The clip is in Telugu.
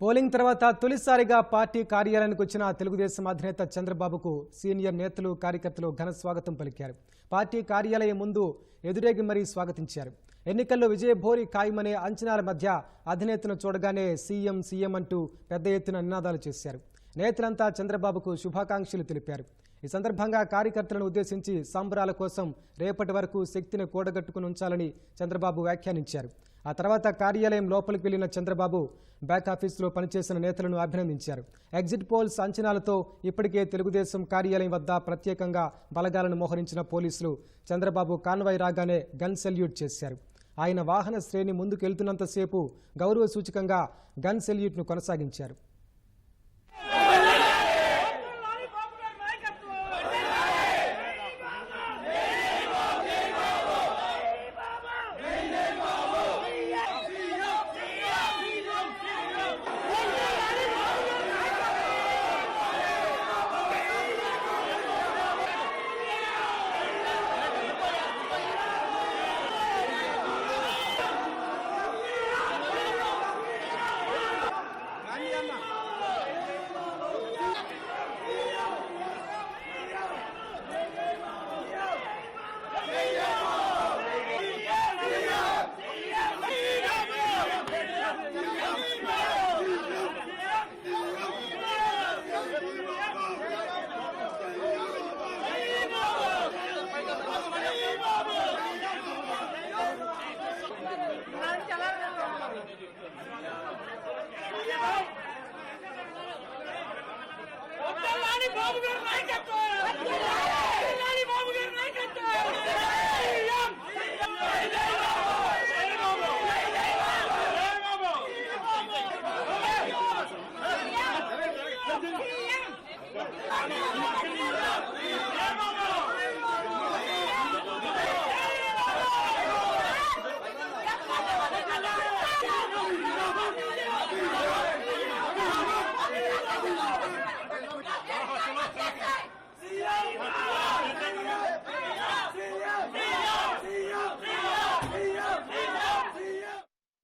పోలింగ్ తర్వాత తొలిసారిగా పార్టీ కార్యాలయానికి వచ్చిన తెలుగుదేశం అధినేత చంద్రబాబుకు సీనియర్ నేతలు కార్యకర్తలు ఘన స్వాగతం పలికారు. పార్టీ కార్యాలయం ముందు ఎదురేగి మరీ స్వాగతించారు. ఎన్నికల్లో విజయభోరి ఖాయమనే అంచనాల మధ్య అధినేతను చూడగానే సీఎం సీఎం అంటూ పెద్ద ఎత్తున నినాదాలు చేశారు. నేతలంతా చంద్రబాబుకు శుభాకాంక్షలు తెలిపారు. ఈ సందర్భంగా కార్యకర్తలను ఉద్దేశించి సంబరాల కోసం రేపటి వరకు శక్తిని కూడగట్టుకుని ఉంచాలని చంద్రబాబు వ్యాఖ్యానించారు. ఆ తర్వాత కార్యాలయం లోపలికి వెళ్ళిన చంద్రబాబు బ్యాక్ ఆఫీసులో పనిచేసిన నేతలను అభినందించారు. ఎగ్జిట్ పోల్స్ అంచనాలతో ఇప్పటికే తెలుగుదేశం కార్యాలయం వద్ద ప్రత్యేకంగా బలగాలను మోహరించిన పోలీసులు చంద్రబాబు కాన్వాయ్ రాగానే గన్ సెల్యూట్ చేశారు. ఆయన వాహన శ్రేణి ముందుకెళ్తున్నంతసేపు గౌరవ సూచకంగా గన్ సెల్యూట్ను కొనసాగించారు. బాబు గారు నాయకత్వం!